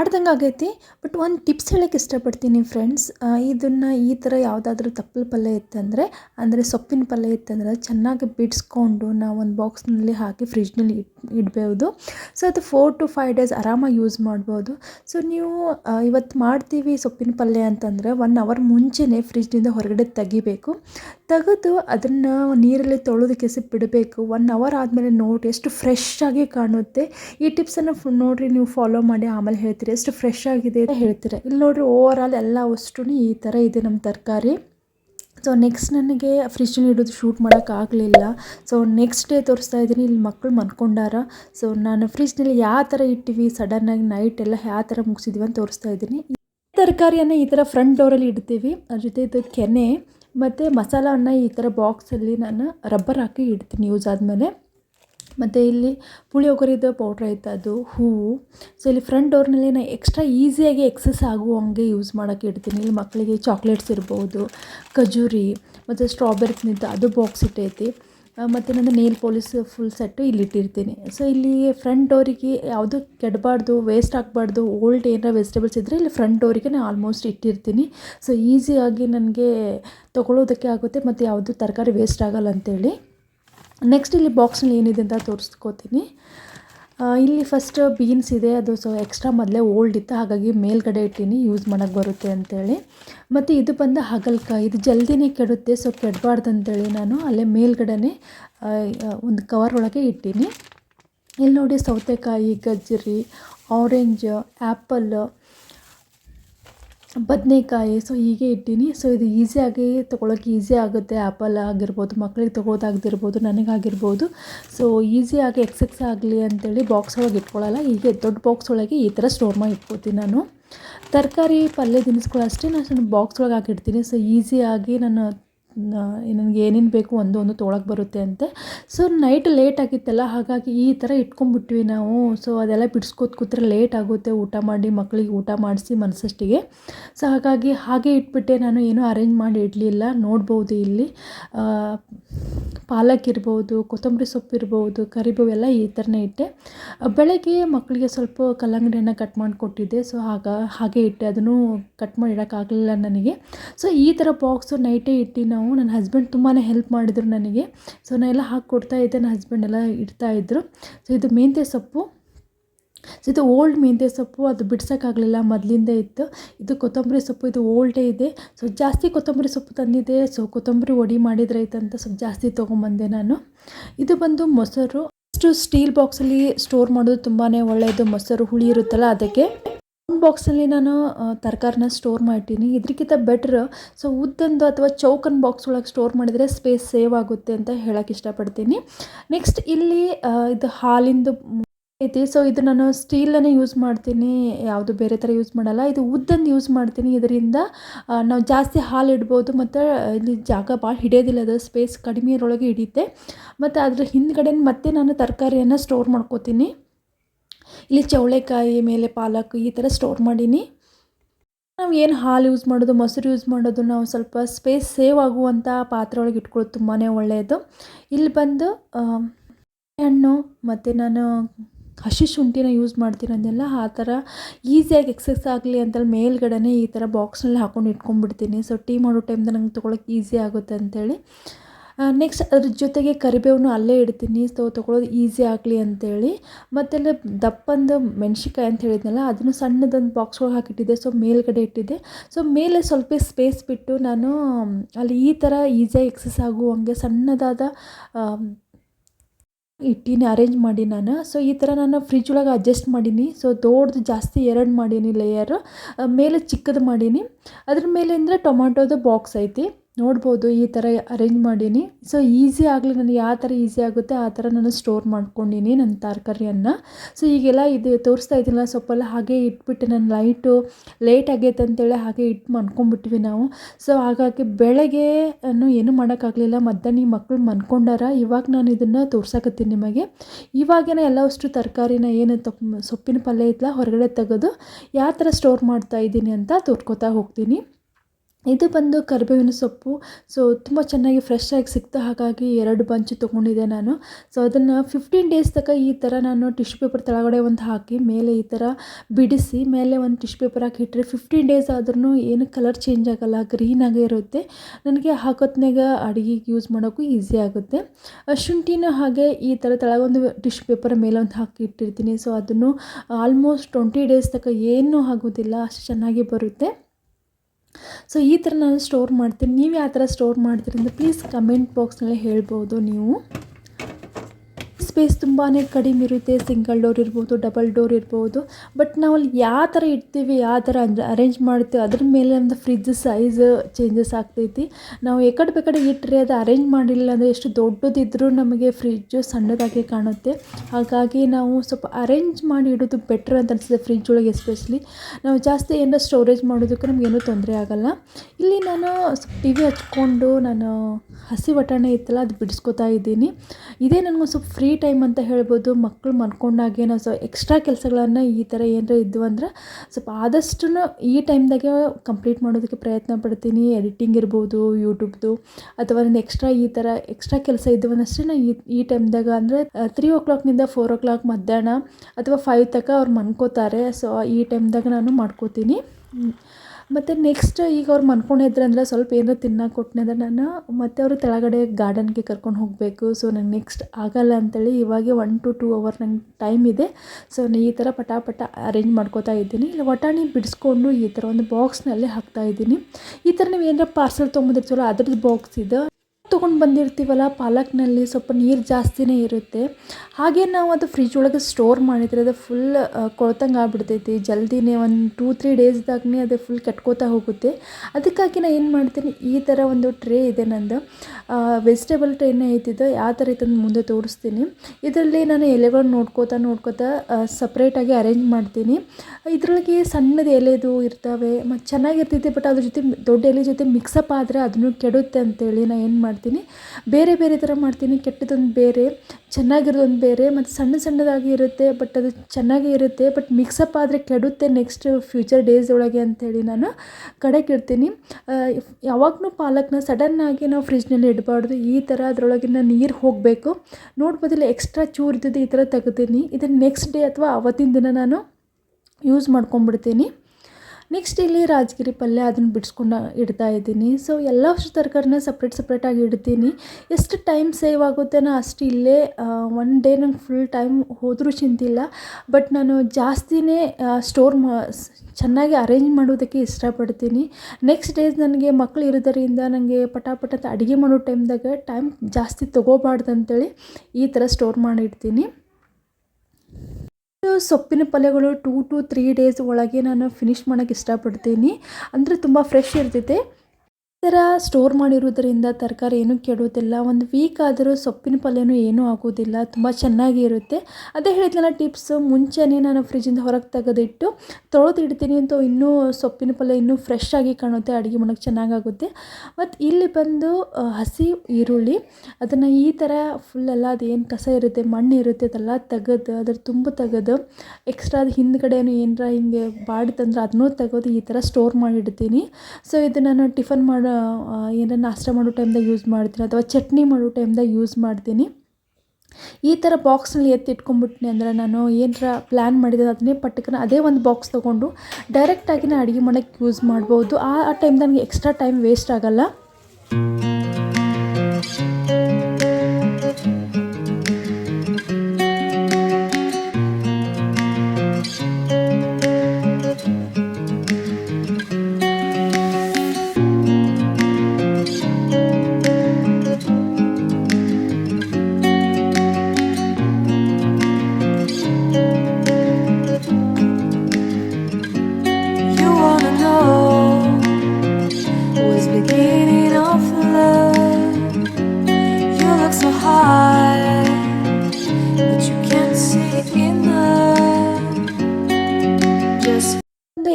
ಆಡ್ದಂಗೆ ಆಗೈತಿ. ಬಟ್ ಒಂದು ಟಿಪ್ಸ್ ಹೇಳಕ್ಕೆ ಇಷ್ಟಪಡ್ತೀನಿ ಫ್ರೆಂಡ್ಸ್ ಇದನ್ನು ಈ ಥರ ಯಾವುದಾದ್ರೂ ತಪ್ಪಲು ಪಲ್ಯ ಇತ್ತಂದರೆ, ಅಂದರೆ ಸೊಪ್ಪಿನ ಪಲ್ಯ ಇತ್ತಂದರೆ ಚೆನ್ನಾಗಿ ಬಿಡಿಸ್ಕೊಂಡು ನಾವು ಒಂದು ಬಾಕ್ಸ್ನಲ್ಲಿ ಹಾಕಿ ಫ್ರಿಜ್ನಲ್ಲಿ ಇಟ್ ಇಡಬಹುದು ಸೊ ಅದು ಫೋರ್ ಟು ಫೈವ್ ಡೇಸ್ ಆರಾಮಾಗಿ ಯೂಸ್ ಮಾಡ್ಬೋದು. ಸೊ ನೀವು ಇವತ್ತು ಮಾಡ್ತೀವಿ ಸೊಪ್ಪಿನ ಪಲ್ಯ ಅಂತಂದರೆ ಒನ್ ಅವರ್ ಮುಂಚೆನೇ ಫ್ರಿಜ್ನಿಂದ ಹೊರಗಡೆ ತೆಗಿಬೇಕು. ತೆಗೆದು ಅದನ್ನು ನೀರಲ್ಲಿ ತೊಳೆದಕ್ಕೆ ಬಿಡಬೇಕು. ಒನ್ ಅವರ್ ಆದಮೇಲೆ ನೋಡಿ ಎಷ್ಟು ಫ್ರೆಶ್ ಆಗಿ ಕಾಣುತ್ತೆ. ಈ ಟಿಪ್ಸನ್ನು ನೋಡಿರಿ, ನೀವು ಫಾಲೋ ಮಾಡಿ ಆಮೇಲೆ ಹೇಳ್ತೀರಿ ಎಷ್ಟು ಫ್ರೆಶ್ ಆಗಿದೆ ಅಂತ ಹೇಳ್ತೀರಾ. ಇಲ್ಲಿ ನೋಡ್ರಿ ಓವರ್ ಆಲ್ ಎಲ್ಲ ಅಷ್ಟು ಈ ಥರ ಇದೆ ನಮ್ಮ ತರಕಾರಿ. ಸೊ ನೆಕ್ಸ್ಟ್ ನನಗೆ ಫ್ರಿಜ್ನಲ್ಲಿ ಇಡೋದು ಶೂಟ್ ಮಾಡೋಕ್ಕಾಗಲಿಲ್ಲ ಸೊ ನೆಕ್ಸ್ಟ್ ಡೇ ತೋರಿಸ್ತಾ ಇದ್ದೀನಿ, ಇಲ್ಲಿ ಮಕ್ಕಳು ಮನ್ಕೊಂಡಾರ. ಸೊ ನಾನು ಫ್ರಿಜ್ನಲ್ಲಿ ಯಾವ ಥರ ಇಟ್ಟಿವಿ ಸಡನ್ನಾಗಿ ನೈಟ್ ಎಲ್ಲ ಯಾವ ಥರ ಮುಗಿಸಿದ್ವಿ ಅಂತ ತೋರಿಸ್ತಾ ಇದ್ದೀನಿ. ಈ ತರಕಾರಿಯನ್ನು ಈ ಥರ ಫ್ರಂಟ್ ಡೋರಲ್ಲಿ ಇಡ್ತೀವಿ. ಅದ್ರ ಜೊತೆ ಇದು ಕೆನೆ, ಮತ್ತು ಮಸಾಲವನ್ನು ಈ ಥರ ಬಾಕ್ಸಲ್ಲಿ ನಾನು ರಬ್ಬರ್ ಹಾಕಿ ಇಡ್ತೀನಿ ಯೂಸ್ ಆದಮೇಲೆ. ಮತ್ತು ಇಲ್ಲಿ ಪುಳಿಯೋಗರೆದು ಪೌಡ್ರ್ ಐತೆ ಅದು ಹೂವು. ಸೊ ಇಲ್ಲಿ ಫ್ರಂಟ್ ಡೋರ್ನಲ್ಲಿ ನಾನು ಎಕ್ಸ್ಟ್ರಾ ಈಸಿಯಾಗಿ ಎಕ್ಸಸ್ ಆಗುವಂಗೆ ಯೂಸ್ ಮಾಡೋಕ್ಕೆ ಇಡ್ತೀನಿ. ಇಲ್ಲಿ ಮಕ್ಕಳಿಗೆ ಚಾಕ್ಲೇಟ್ಸ್ ಇರ್ಬೋದು, ಖಜೂರಿ, ಮತ್ತು ಸ್ಟ್ರಾಬೆರಿ ತಿಂದಿದ್ದು, ಅದು ಬಾಕ್ಸ್ ಇಟ್ಟೈತಿ. ಮತ್ತು ನನ್ನ ನೇಲ್ ಪಾಲಿಸ್ ಫುಲ್ ಸೆಟ್ಟು ಇಲ್ಲಿ ಇಟ್ಟಿರ್ತೀನಿ. ಸೊ ಇಲ್ಲಿ ಫ್ರಂಟ್ ಡೋರಿಗೆ ಯಾವುದು ಕೆಡಬಾರ್ದು ವೇಸ್ಟ್ ಆಗಬಾರ್ದು ಓಲ್ಡ್ ಏನಾರ ವೆಜಿಟೇಬಲ್ಸ್ ಇದ್ದರೆ ಇಲ್ಲಿ ಫ್ರಂಟ್ ಡೋರಿಗೆ ನಾನು ಆಲ್ಮೋಸ್ಟ್ ಇಟ್ಟಿರ್ತೀನಿ. ಸೊ ಈಸಿಯಾಗಿ ನನಗೆ ತೊಗೊಳೋದಕ್ಕೆ ಆಗುತ್ತೆ, ಮತ್ತು ಯಾವುದು ತರಕಾರಿ ವೇಸ್ಟ್ ಆಗಲ್ಲ ಅಂತೇಳಿ. ನೆಕ್ಸ್ಟ್ ಇಲ್ಲಿ ಬಾಕ್ಸ್ನಲ್ಲಿ ಏನಿದೆ ಅಂತ ತೋರಿಸ್ಕೋತೀನಿ. ಇಲ್ಲಿ ಫಸ್ಟ್ ಬೀನ್ಸ್ ಇದೆ. ಅದು ಸೊ ಎಕ್ಸ್ಟ್ರಾ ಮೊದಲೇ ಓಲ್ಡ್ ಇತ್ತು. ಹಾಗಾಗಿ ಮೇಲ್ಗಡೆ ಇಟ್ಟೀನಿ. ಯೂಸ್ ಮಾಡೋಕ್ಕೆ ಬರುತ್ತೆ ಅಂತೇಳಿ. ಮತ್ತು ಇದು ಬಂದ ಹಾಗಲಕಾಯಿ. ಇದು ಜಲ್ದಿನೇ ಕೆಡುತ್ತೆ. ಸೊ ಕೆಡಬಾರ್ದು ಅಂತೇಳಿ ನಾನು ಅಲ್ಲೇ ಮೇಲ್ಗಡೆ ಒಂದು ಕವರ್ ಒಳಗೆ ಇಟ್ಟೀನಿ. ಇಲ್ಲಿ ನೋಡಿ ಸೌತೆಕಾಯಿ, ಗಜ್ಜರಿ ಆರೆಂಜ್ ಆ್ಯಪಲ್ ಬದನೆಕಾಯಿ ಸೊ ಹೀಗೆ ಇಟ್ಟೀನಿ. ಸೊ ಇದು ಈಸಿಯಾಗಿ ತೊಗೊಳಕ್ಕೆ ಈಸಿ ಆಗುತ್ತೆ. ಆ್ಯಪಲ್ ಆಗಿರ್ಬೋದು ಮಕ್ಕಳಿಗೆ ತೊಗೋದಾಗ್ದಿರ್ಬೋದು ನನಗಾಗಿರ್ಬೋದು. ಸೊ ಈಸಿಯಾಗಿ ಎಕ್ಸೆಕ್ಸ್ ಆಗಲಿ ಅಂತೇಳಿ ಬಾಕ್ಸ್ ಒಳಗೆ ಇಟ್ಕೊಳ್ಳಲ್ಲ ಹೀಗೆ ದೊಡ್ಡ ಬಾಕ್ಸ್ ಒಳಗೆ ಈ ಥರ ಸ್ಟೋರ್ ಮಾಡಿ ಇಟ್ಕೋತೀನಿ ನಾನು. ತರಕಾರಿ ಪಲ್ಯ ದಿನಸ್ಗಳು ಅಷ್ಟೇ, ನಾನು ಬಾಕ್ಸ್ ಒಳಗೆ ಹಾಕಿಡ್ತೀನಿ. ಸೊ ಈಸಿಯಾಗಿ ನಾನು ನನಗೆ ಏನೇನು ಬೇಕು ಒಂದು ಒಂದು ಬರುತ್ತೆ ಅಂತೆ. ಸೊ ನೈಟ್ ಲೇಟ್ ಆಗಿತ್ತಲ್ಲ, ಹಾಗಾಗಿ ಈ ಥರ ಇಟ್ಕೊಂಡ್ಬಿಟ್ವಿ ನಾವು. ಸೊ ಅದೆಲ್ಲ ಬಿಡಿಸ್ಕೋತ ಕೂತ್ರೆ ಲೇಟ್ ಆಗುತ್ತೆ, ಊಟ ಮಾಡಿ ಮಕ್ಕಳಿಗೆ ಊಟ ಮಾಡಿಸಿ ಮನಸ್ಸಷ್ಟಿಗೆ. ಸೊ ಹಾಗಾಗಿ ಹಾಗೆ ಇಟ್ಬಿಟ್ಟೆ ನಾನು, ಏನೂ ಅರೇಂಜ್ ಮಾಡಿ ಇಡಲಿಲ್ಲ. ನೋಡ್ಬೋದು ಇಲ್ಲಿ ಪಾಲಕ್ ಇರ್ಬೋದು, ಕೊತ್ತಂಬರಿ ಸೊಪ್ಪು ಇರ್ಬೋದು, ಕರಿಬೇವು ಎಲ್ಲ ಈ ಥರನೇ ಇಟ್ಟೆ. ಬೆಳಗ್ಗೆ ಮಕ್ಕಳಿಗೆ ಸ್ವಲ್ಪ ಕಲ್ಲಂಗಡಿಯನ್ನು ಕಟ್ ಮಾಡಿ ಕೊಟ್ಟಿದ್ದೆ ಸೊ ಆಗ ಹಾಗೆ ಇಟ್ಟೆ. ಅದನ್ನು ಕಟ್ ಮಾಡಿ ಇಡೋಕ್ಕಾಗಲಿಲ್ಲ ನನಗೆ. ಸೊ ಈ ಥರ ಬಾಕ್ಸು ನೈಟೇ ಇಟ್ಟು ನಾವು ನನ್ನ ಹಸ್ಬೆಂಡ್ ತುಂಬಾ ಹೆಲ್ಪ್ ಮಾಡಿದರು ನನಗೆ. ಸೊ ನಾನು ಎಲ್ಲ ಹಾಕಿ ಕೊಡ್ತಾ ಇದ್ದೆ, ನನ್ನ ಹಸ್ಬೆಂಡ್ ಎಲ್ಲ ಇದ್ದರು ಸೊ ಇದು ಮೆಂತ್ಯ ಸೊಪ್ಪು. ಸೊ ಇದು ಓಲ್ಡ್ ಮೆಂತ್ಯ ಸೊಪ್ಪು, ಅದು ಬಿಡ್ಸೋಕ್ಕಾಗಲಿಲ್ಲ ಮೊದಲಿಂದ ಇತ್ತು. ಇದು ಕೊತ್ತಂಬರಿ ಸೊಪ್ಪು, ಇದು ಓಲ್ಡೇ ಇದೆ. ಸೊ ಜಾಸ್ತಿ ಕೊತ್ತಂಬರಿ ಸೊಪ್ಪು ತಂದಿದೆ ಸೊ ಕೊತ್ತಂಬರಿ ಒಡಿ ಅಂತ ಸ್ವಲ್ಪ ಜಾಸ್ತಿ ತೊಗೊಂಬಂದೆ ನಾನು. ಇದು ಬಂದು ಮೊಸರು. ಅಷ್ಟು ಸ್ಟೀಲ್ ಬಾಕ್ಸಲ್ಲಿ ಸ್ಟೋರ್ ಮಾಡೋದು ತುಂಬಾ ಒಳ್ಳೆಯದು ಮೊಸರು ಹುಳಿ ಇರುತ್ತಲ್ಲ ಅದಕ್ಕೆ. ಒಂದು ಬಾಕ್ಸಲ್ಲಿ ನಾನು ತರಕಾರಿನ ಸ್ಟೋರ್ ಮಾಡ್ತೀನಿ. ಇದಕ್ಕಿಂತ ಬೆಟ್ರ್ ಸೊ ಉದ್ದಂದು ಅಥವಾ ಚೌಕನ್ ಬಾಕ್ಸ್ ಒಳಗೆ ಸ್ಟೋರ್ ಮಾಡಿದರೆ ಸ್ಪೇಸ್ ಸೇವ್ ಆಗುತ್ತೆ ಅಂತ ಹೇಳಕ್ಕೆ ಇಷ್ಟಪಡ್ತೀನಿ. ನೆಕ್ಸ್ಟ್ ಇಲ್ಲಿ ಇದು ಹಾಲಿಂದು ಐತಿ. ಸೊ ಇದು ನಾನು ಸ್ಟೀಲನ್ನೇ ಯೂಸ್ ಮಾಡ್ತೀನಿ. ಯಾವುದು ಬೇರೆ ಥರ ಯೂಸ್ ಮಾಡಲ್ಲ. ಇದು ಉದ್ದಂದು ಯೂಸ್ ಮಾಡ್ತೀನಿ. ಇದರಿಂದ ನಾವು ಜಾಸ್ತಿ ಹಾಲು ಇಡ್ಬೋದು. ಮತ್ತು ಇಲ್ಲಿ ಜಾಗ ಭಾಳ ಹಿಡಿಯೋದಿಲ್ಲ. ಅದು ಸ್ಪೇಸ್ ಕಡಿಮೆ ಇರೋಳಗೆ ಹಿಡಿಯುತ್ತೆ. ಮತ್ತು ಅದ್ರ ಹಿಂದ್ಗಡೆ ಮತ್ತೆ ನಾನು ತರಕಾರಿಯನ್ನು ಸ್ಟೋರ್ ಮಾಡ್ಕೋತೀನಿ. ಇಲ್ಲಿ ಚೌಳೆಕಾಯಿ ಮೇಲೆ ಪಾಲಕ್ ಈ ಥರ ಸ್ಟೋರ್ ಮಾಡೀನಿ. ನಾವು ಏನು ಹಾಲು ಯೂಸ್ ಮಾಡೋದು, ಮೊಸರು ಯೂಸ್ ಮಾಡೋದು, ನಾವು ಸ್ವಲ್ಪ ಸ್ಪೇಸ್ ಸೇವ್ ಆಗುವಂಥ ಪಾತ್ರೆ ಒಳಗೆ ಇಟ್ಕೊಳ್ಳೋದು ತುಂಬಾ ಒಳ್ಳೆಯದು ಇಲ್ಲಿ ಬಂದು ಹಣ್ಣು ಮತ್ತು ನಾನು ಹಸಿ ಶುಂಠಿನ ಯೂಸ್ ಮಾಡ್ತೀನಿ ಅಂದೆಲ್ಲ ಆ ಥರ ಈಸಿಯಾಗಿ ಎಕ್ಸಸ್ ಆಗಲಿ ಅಂತೇಳಿ ಮೇಲ್ಗಡೆನೇ ಈ ಥರ ಬಾಕ್ಸ್ನಲ್ಲಿ ಹಾಕೊಂಡು ಇಟ್ಕೊಂಡ್ಬಿಡ್ತೀನಿ. ಸೊ ಟೀ ಮಾಡೋ ಟೈಮ್ದಾಗ ನಂಗೆ ತೊಗೊಳಕ್ಕೆ ಈಸಿ ಆಗುತ್ತೆ ಅಂತೇಳಿ. ನೆಕ್ಸ್ಟ್ ಅದ್ರ ಜೊತೆಗೆ ಕರಿಬೇವನ್ನು ಅಲ್ಲೇ ಇಡ್ತೀನಿ. ಸೊ ತೊಗೊಳೋದು ಈಸಿ ಆಗಲಿ ಅಂತೇಳಿ. ಮತ್ತೆಲ್ಲ ದಪ್ಪಂದು ಮೆಣ್ಸಿನ್ಕಾಯಿ ಅಂತ ಹೇಳಿದ್ನಲ್ಲ, ಅದನ್ನು ಸಣ್ಣದೊಂದು ಬಾಕ್ಸ್ ಹಾಕಿಟ್ಟಿದ್ದೆ. ಸೊ ಮೇಲ್ಗಡೆ ಇಟ್ಟಿದ್ದೆ. ಸೊ ಮೇಲೆ ಸ್ವಲ್ಪ ಸ್ಪೇಸ್ ಬಿಟ್ಟು ನಾನು, ಅಲ್ಲಿ ಈ ಥರ ಈಸಿಯಾಗಿ ಎಕ್ಸಸ್ ಆಗುವಂಗೆ ಸಣ್ಣದಾದ ಇಟ್ಟೀನಿ ಅರೇಂಜ್ ಮಾಡಿ ನಾನು. ಸೊ ಈ ಥರ ನಾನು ಫ್ರಿಜ್ ಒಳಗೆ ಅಡ್ಜಸ್ಟ್ ಮಾಡೀನಿ. ಸೊ ದೊಡ್ಡದು ಜಾಸ್ತಿ ಎರಡು ಮಾಡೀನಿ ಲೇಯರ್ ಮೇಲೆ ಚಿಕ್ಕದು ಮಾಡೀನಿ. ಅದ್ರ ಮೇಲೆ ಅಂದರೆ ಬಾಕ್ಸ್ ಐತಿ. ನೋಡ್ಬೋದು ಈ ಥರ ಅರೇಂಜ್ ಮಾಡೀನಿ. ಸೊ ಈಸಿ ಆಗಲಿ ನನಗೆ ಯಾವ ಥರ ಈಸಿ ಆಗುತ್ತೆ ಆ ಥರ ನಾನು ಸ್ಟೋರ್ ಮಾಡ್ಕೊಂಡೀನಿ ನನ್ನ ತರಕಾರಿಯನ್ನು. ಸೊ ಈಗೆಲ್ಲ ಇದು ತೋರಿಸ್ತಾ ಇದ್ದಿಲ್ಲ ಸೊಪ್ಪೆಲ್ಲ ಹಾಗೆ ಇಟ್ಬಿಟ್ಟು ನನ್ನ ಲೈಟು ಲೇಟ್ ಆಗೈತೆ ಅಂತೇಳಿ ಹಾಗೆ ಇಟ್ಟು ಮನ್ಕೊಂಡ್ಬಿಟ್ವಿ ನಾವು. ಸೊ ಹಾಗಾಗಿ ಬೆಳಗ್ಗೆ ನಾನು ಏನೂ ಮಾಡೋಕ್ಕಾಗಲಿಲ್ಲ, ಮಧ್ಯಾಹ್ನ ಈ ಮಕ್ಕಳು ಮನ್ಕೊಂಡಾರ ಇವಾಗ ನಾನು ಇದನ್ನು ತೋರ್ಸಕತ್ತೀನಿ ನಿಮಗೆ. ಇವಾಗೇನ ಎಲ್ಲ ಅಷ್ಟು ತರಕಾರಿನ ಏನು ಸೊಪ್ಪಿನ ಪಲ್ಯ ಇತ್ತಲ್ಲ, ಹೊರಗಡೆ ತೆಗೆದು ಯಾವ ಥರ ಸ್ಟೋರ್ ಮಾಡ್ತಾ ಇದ್ದೀನಿ ಅಂತ ತೋರ್ಕೋತಾ ಹೋಗ್ತೀನಿ. ಇದು ಬಂದು ಕರಿಬೇವಿನ ಸೊಪ್ಪು. ಸೊ ತುಂಬ ಚೆನ್ನಾಗಿ ಫ್ರೆಶ್ ಆಗಿ ಸಿಕ್ತು ಹಾಗಾಗಿ ಎರಡು ಬಂಚ್ ತೊಗೊಂಡಿದ್ದೆ ನಾನು. ಸೊ ಅದನ್ನು ಫಿಫ್ಟೀನ್ ಡೇಸ್ ತನಕ ಈ ಥರ ನಾನು ಟಿಶ್ಯೂ ಪೇಪರ್ ಕೆಳಗಡೆ ಒಂದು ಹಾಕಿ, ಮೇಲೆ ಈ ಥರ ಬಿಡಿಸಿ, ಮೇಲೆ ಒಂದು ಟಿಶ್ಯೂ ಪೇಪರ್ ಹಾಕಿ ಇಟ್ಟರೆ ಫಿಫ್ಟೀನ್ ಡೇಸ್ ಆದ್ರೂ ಏನು ಕಲರ್ ಚೇಂಜ್ ಆಗೋಲ್ಲ ಆಗೇ ಇರುತ್ತೆ. ನನಗೆ ಹಾಕೋತ್ನಾಗ ಅಡುಗೆಗೆ ಯೂಸ್ ಮಾಡೋಕ್ಕೂ ಈಸಿ ಆಗುತ್ತೆ. ಶುಂಠಿನ ಹಾಗೆ ಈ ಥರ ತೆಳಗೊಂದು ಟಿಶ್ಯೂ ಪೇಪರ್ ಮೇಲೆ ಒಂದು ಹಾಕಿ ಇಟ್ಟಿರ್ತೀನಿ. ಸೊ ಅದನ್ನು ಆಲ್ಮೋಸ್ಟ್ ಟ್ವೆಂಟಿ ಡೇಸ್ ತನಕ ಏನೂ ಆಗೋದಿಲ್ಲ, ಅಷ್ಟು ಚೆನ್ನಾಗಿ ಬರುತ್ತೆ. ಸೊ ಈ ಥರ ನಾನು ಸ್ಟೋರ್ ಮಾಡ್ತೀನಿ. ನೀವು ಯಾವ ಥರ ಸ್ಟೋರ್ ಮಾಡ್ತೀರಿ ಅಂತ ಪ್ಲೀಸ್ ಕಮೆಂಟ್ ಬಾಕ್ಸ್ನಲ್ಲಿ ಹೇಳ್ಬೋದು ನೀವು. ಸ್ಪೇಸ್ ತುಂಬಾ ಕಡಿಮೆ ಇರುತ್ತೆ ಸಿಂಗಲ್ ಡೋರ್ ಇರ್ಬೋದು ಡಬಲ್ ಡೋರ್ ಇರ್ಬೋದು. ಬಟ್ ನಾವು ಅಲ್ಲಿ ಯಾವ ಥರ ಇಡ್ತೀವಿ, ಯಾವ ಥರ ಅರೇಂಜ್ ಮಾಡ್ತೀವಿ, ಅದ್ರ ಮೇಲೆ ನಮ್ಮದು ಫ್ರಿಜ್ ಸೈಜ್ ಚೇಂಜಸ್ ಆಗ್ತೈತಿ. ನಾವು ಎಕಡೆ ಬೇಕಡೆ ಇಟ್ಟರೆ ಅದು ಅರೇಂಜ್ ಮಾಡಿಲ್ಲ ಅಂದರೆ ಎಷ್ಟು ದೊಡ್ಡದಿದ್ದರೂ ನಮಗೆ ಫ್ರಿಜ್ಜು ಸಣ್ಣದಾಗಿ ಕಾಣುತ್ತೆ. ಹಾಗಾಗಿ ನಾವು ಸ್ವಲ್ಪ ಅರೇಂಜ್ ಮಾಡಿ ಇಡೋದು ಬೆಟ್ರ್ ಅಂತ ಅನಿಸುತ್ತೆ ಫ್ರಿಜ್ ಒಳಗೆ ಎಸ್ಪೆಷಲಿ ನಾವು ಜಾಸ್ತಿ ಏನಾರ ಸ್ಟೋರೇಜ್ ಮಾಡೋದಕ್ಕೆ ನಮಗೇನೂ ತೊಂದರೆ ಆಗಲ್ಲ. ಇಲ್ಲಿ ನಾನು ಟಿ ವಿ ಹಚ್ಕೊಂಡು ನಾನು ಹಸಿ ವಟಾಣೆ ಇತ್ತಲ್ಲ ಅದು ಬಿಡಿಸ್ಕೊತಾ ಇದ್ದೀನಿ. ಇದೇ ನನಗೆ ಸ್ವಲ್ಪ ಫ್ರೀ ಟೈಮ್ ಅಂತ ಹೇಳ್ಬೋದು ಮಕ್ಕಳು ಮನ್ಕೊಂಡಾಗೇನೋ ಸೊ ಎಕ್ಸ್ಟ್ರಾ ಕೆಲಸಗಳನ್ನು ಈ ಥರ ಏನಾರ ಇದ್ದು ಅಂದ್ರೆ ಸ್ವಲ್ಪ ಆದಷ್ಟು ಈ ಟೈಮ್ದಾಗೆ ಕಂಪ್ಲೀಟ್ ಮಾಡೋದಕ್ಕೆ ಪ್ರಯತ್ನ ಪಡ್ತೀನಿ. ಎಡಿಟಿಂಗ್ ಇರ್ಬೋದು ಯೂಟ್ಯೂಬ್ದು ಅಥವಾ ನನ್ನ ಎಕ್ಸ್ಟ್ರಾ ಈ ಥರ ಎಕ್ಸ್ಟ್ರಾ ಕೆಲಸ ಇದ್ದವನ್ನಷ್ಟೇ ನಾ ಈ ಈ ಟೈಮ್ದಾಗ ಅಂದರೆ ತ್ರೀ ಓ ಕ್ಲಾಕ್ನಿಂದ ಫೋರ್ ಓ ಕ್ಲಾಕ್ ಮಧ್ಯಾಹ್ನ ಅಥವಾ ಫೈವ್ ತನಕ ಅವ್ರು ಮನ್ಕೋತಾರೆ ಸೊ ಈ ಟೈಮ್ದಾಗ ನಾನು ಮಾಡ್ಕೋತೀನಿ. ಮತ್ತು ನೆಕ್ಸ್ಟ್ ಈಗ ಅವ್ರು ಮನ್ಕೊಂಡಿದ್ರೆ ಅಂದರೆ ಸ್ವಲ್ಪ ಏನೋ ತಿನ್ನೋಕೆ ಕೊಟ್ನೆ ಅಂದ್ರೆ ನಾನು ಮತ್ತೆ ಅವರು ಕೆಳಗಡೆ ಗಾರ್ಡನ್ಗೆ ಕರ್ಕೊಂಡು ಹೋಗಬೇಕು. ಸೊ ನಂಗೆ ನೆಕ್ಸ್ಟ್ ಆಗಲ್ಲ ಅಂತೇಳಿ ಇವಾಗೆ ಒನ್ ಟು ಟೂ ಅವರ್ ನಂಗೆ ಟೈಮ್ ಇದೆ. ಸೊ ನಾನು ಈ ಥರ ಪಟಾಪಟ ಪಟ ಅರೇಂಜ್ ಮಾಡ್ಕೋತಾ ಇದ್ದೀನಿ. ಇಲ್ಲ, ವಟಾಣಿ ಬಿಡಿಸ್ಕೊಂಡು ಈ ಥರ ಒಂದು ಬಾಕ್ಸ್ನಲ್ಲಿ ಹಾಕ್ತಾ ಇದ್ದೀನಿ. ಈ ಥರ ನೀವು ಏನಾರ ಪಾರ್ಸಲ್ ತೊಗೊಂಬಂದಿರ್ತೀವಲ್ಲ ಅದ್ರದ್ದು ಬಾಕ್ಸ್ ಇದು. ತೊಗೊಂಡು ಬಂದಿರ್ತೀವಲ್ಲ ಪಾಲಕ್ನಲ್ಲಿ ಸ್ವಲ್ಪ ನೀರು ಜಾಸ್ತಿನೇ ಇರುತ್ತೆ. ಹಾಗೆ ನಾವು ಅದು ಫ್ರಿಜ್ ಒಳಗೆ ಸ್ಟೋರ್ ಮಾಡಿದರೆ ಅದು ಫುಲ್ ಕೊಳ್ತಂಗೆ ಆಗ್ಬಿಡ್ತೈತಿ. ಜಲ್ದಿನೇ ಒಂದು ಟೂ ತ್ರೀ ಡೇಸ್ದಾಗನೇ ಅದು ಫುಲ್ ಕೆಟ್ಕೋತಾ ಹೋಗುತ್ತೆ. ಅದಕ್ಕಾಗಿ ನಾನು ಏನು ಮಾಡ್ತೀನಿ, ಈ ಥರ ಒಂದು ಟ್ರೇ ಇದೆ ನಂದು. ವೆಜಿಟೇಬಲ್ ಟ್ರೇನೇ ಐತಿದ್ದು ಯಾವ ಥರ ಐತೆ ಮುಂದೆ ತೋರಿಸ್ತೀನಿ. ಇದರಲ್ಲಿ ನಾನು ಎಲೆಗಳನ್ನ ನೋಡ್ಕೋತಾ ನೋಡ್ಕೋತಾ ಸಪ್ರೇಟಾಗಿ ಅರೇಂಜ್ ಮಾಡ್ತೀನಿ. ಇದರೊಳಗೆ ಸಣ್ಣದು ಎಲೆದು ಇರ್ತವೆ ಮತ್ತು ಚೆನ್ನಾಗಿರ್ತೈತಿ ಬಟ್ ಅದ್ರ ಜೊತೆ ದೊಡ್ಡ ಎಲೆ ಜೊತೆ ಮಿಕ್ಸಪ್ ಆದರೆ ಅದನ್ನು ಕೆಡುತ್ತೆ ಅಂತೇಳಿ ನಾನು ಏನು ಮಾಡ್ತೀನಿ. ಬೇರೆ ಬೇರೆ ಥರ ಮಾಡ್ತೀನಿ. ಕೆಟ್ಟದೊಂದು ಬೇರೆ, ಚೆನ್ನಾಗಿರೋದೊಂದು ಬೇರೆ, ಮತ್ತು ಸಣ್ಣ ಸಣ್ಣದಾಗಿ ಇರುತ್ತೆ, ಬಟ್ ಅದು ಚೆನ್ನಾಗಿ ಇರುತ್ತೆ, ಬಟ್ ಮಿಕ್ಸಪ್ ಆದರೆ ಕೆಡುತ್ತೆ ನೆಕ್ಸ್ಟ್ ಫ್ಯೂಚರ್ ಡೇಸ್ ಒಳಗೆ ಅಂತೇಳಿ ನಾನು ಕಡೆಗೆ ಇಡ್ತೀನಿ ಯಾವಾಗೂ ಪಾಲಕ್ನ ಸಡನ್ನಾಗಿ ನಾವು ಫ್ರಿಜ್ನಲ್ಲಿ ಇಡಬಾರ್ದು. ಈ ಥರ ಅದರೊಳಗಿನ ನೀರು ಹೋಗಬೇಕು. ನೋಡ್ಬೋದಿಲ್ಲ ಎಕ್ಸ್ಟ್ರಾ ಚೂರು ಇದ್ದದ್ದು ಈ ಥರ ತೆಗಿತೀನಿ ಇದನ್ನು ನೆಕ್ಸ್ಟ್ ಡೇ ಅಥವಾ ಅವತ್ತಿನ ದಿನ ನಾನು ಯೂಸ್ ಮಾಡ್ಕೊಂಬಿಡ್ತೀನಿ ನೆಕ್ಸ್ಟ್ ಇಲ್ಲಿ ರಾಜಗಿರಿ ಪಲ್ಯ ಅದನ್ನು ಬಿಡಿಸ್ಕೊಂಡು ಇಡ್ತಾ ಇದ್ದೀನಿ. ಸೊ ಎಲ್ಲ ತರಕಾರಿನ ಸಪ್ರೇಟ್ ಸಪ್ರೇಟಾಗಿ ಇಡ್ತೀನಿ. ಎಷ್ಟು ಟೈಮ್ ಸೇವ್ ಆಗುತ್ತೆನೋ ಅಷ್ಟು ಇಲ್ಲೇ ಒನ್ ಡೇ ನಂಗೆ ಫುಲ್ ಟೈಮ್ ಹೋದರೂ ಚಿಂತಿಲ್ಲ. ಬಟ್ ನಾನು ಜಾಸ್ತಿನೇ ಸ್ಟೋರ್ ಮಾ, ಚೆನ್ನಾಗಿ ಅರೇಂಜ್ ಮಾಡೋದಕ್ಕೆ ಇಷ್ಟಪಡ್ತೀನಿ. ನೆಕ್ಸ್ಟ್ ಡೇಸ್ ನನಗೆ ಮಕ್ಕಳು ಇರೋದರಿಂದ ನನಗೆ ಪಟಾಪಟ ಅಡುಗೆ ಮಾಡೋ ಟೈಮ್ದಾಗ ಟೈಮ್ ಜಾಸ್ತಿ ತೊಗೋಬಾರ್ದು ಅಂತೇಳಿ ಈ ಥರ ಸ್ಟೋರ್ ಮಾಡಿಡ್ತೀನಿ. ಸೊಪ್ಪಿನ ಪಲ್ಯಗಳು ಟೂ ಟು ತ್ರೀ ಡೇಸ್ ಒಳಗೆ ನಾನು ಫಿನಿಶ್ ಮಾಡೋಕ್ಕೆ ಇಷ್ಟಪಡ್ತೀನಿ. ಅಂದರೆ ತುಂಬ ಫ್ರೆಶ್ ಇರ್ತೈತೆ. ಥರ ಸ್ಟೋರ್ ಮಾಡಿರೋದ್ರಿಂದ ತರಕಾರಿ ಏನೂ ಕೆಡುವುದಿಲ್ಲ. ಒಂದು ವೀಕ್ ಆದರೂ ಸೊಪ್ಪಿನ ಪಲ್ಯನೂ ಏನೂ ಆಗೋದಿಲ್ಲ ತುಂಬ ಚೆನ್ನಾಗಿ ಇರುತ್ತೆ. ಅದೇ ಹೇಳಿದ್ನಲ್ಲ ಟಿಪ್ಸ್ ಮುಂಚೆನೇ ನಾನು ಫ್ರಿಜ್ಜಿಂದ ಹೊರಗೆ ತೆಗೆದಿಟ್ಟು ತೊಳೆದು ಇಡ್ತೀನಿ ಅಂತ ಇನ್ನೂ ಸೊಪ್ಪಿನ ಪಲ್ಯ ಇನ್ನೂ ಫ್ರೆಶ್ ಆಗಿ ಕಾಣುತ್ತೆ, ಅಡುಗೆ ಮಾಡೋಕ್ಕೆ ಚೆನ್ನಾಗಾಗುತ್ತೆ. ಮತ್ತು ಇಲ್ಲಿ ಬಂದು ಹಸಿ ಈರುಳ್ಳಿ, ಅದನ್ನು ಈ ಥರ ಫುಲ್ ಎಲ್ಲ ಅದೇನು ಕಸ ಇರುತ್ತೆ, ಮಣ್ಣು ಇರುತ್ತೆ, ಅದೆಲ್ಲ ತೆಗೆದು, ಅದ್ರ ತುಂಬ ತೆಗೆದು ಎಕ್ಸ್ಟ್ರಾ ಅದು ಹಿಂದ್ಗಡೆನೂ ಏನಾರ ಹಿಂಗೆ ಬಾಡಿತಂದ್ರೆ ಅದನ್ನೂ ತೆಗೆದು ಈ ಥರ ಸ್ಟೋರ್ ಮಾಡಿಡ್ತೀನಿ. ಸೊ ಇದು ನಾನು ಟಿಫನ್ ಮಾಡೋ ಏನಾರ ನಾಷ್ಟ ಮಾಡೋ ಟೈಮ್ದಾಗ ಯೂಸ್ ಮಾಡ್ತೀನಿ ಅಥವಾ ಚಟ್ನಿ ಮಾಡೋ ಟೈಮ್ದಾಗ ಯೂಸ್ ಮಾಡ್ತೀನಿ. ಈ ಥರ ಬಾಕ್ಸ್ನಲ್ಲಿ ಎತ್ತಿ ಇಟ್ಕೊಂಡ್ಬಿಟ್ನಿ ಅಂದರೆ ನಾನು ಏನಾರ ಪ್ಲ್ಯಾನ್ ಮಾಡಿದ್ರೆ ಅದನ್ನೇ ಪಟ್ಟಕ್ಕನ ಅದೇ ಒಂದು ಬಾಕ್ಸ್ ತೊಗೊಂಡು ಡೈರೆಕ್ಟಾಗಿ ನಾನು ಅಡುಗೆ ಮಾಡೋಕ್ಕೆ ಯೂಸ್ ಮಾಡ್ಬೋದು. ಆ ಟೈಮ್ ನನಗೆ ಎಕ್ಸ್ಟ್ರಾ ಟೈಮ್ ವೇಸ್ಟ್ ಆಗಲ್ಲ.